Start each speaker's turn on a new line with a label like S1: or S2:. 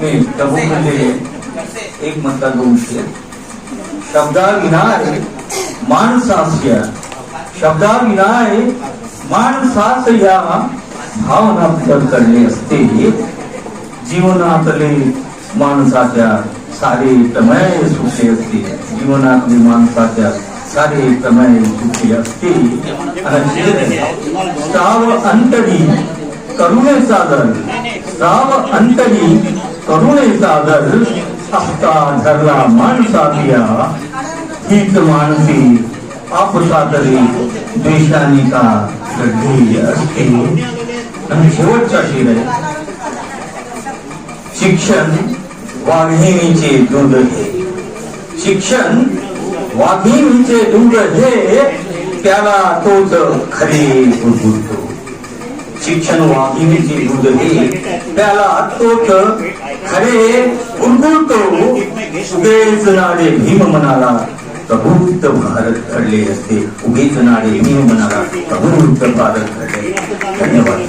S1: नहीं तबू में तो ले एक मतलब गुंशिया शब्दार विनाय मानसास्य शब्दार विनाय मानसास्य भावना जीवन असते जीवनातले माणसाच्या सारे तमय सुखे असते। जीवनातले माणसाच्या सारे तमय सुखे असते। आणि अंतरी करुणे दर श्राव अंतरी करुणेचा सादर असता धरला माणसा दिया हीच माणसी आपसा तरी द्वेषाने का ध्येय असते. आणि शेवटचा शिर आहे. शिक्षण वाघिणीचे दूध हे शिक्षण वाघिणीचे दूध हे त्याला तोच खरे गुरगुरतो शिक्षण वाघिणीचे दूध त्याला तोच खरे गुरगुरतो उगेच नाडे भीम म्हणाला प्रभुत्व भारत घडले असते उगेच नाडे भीम म्हणाला प्रभूत भारत घडले धन्यवाद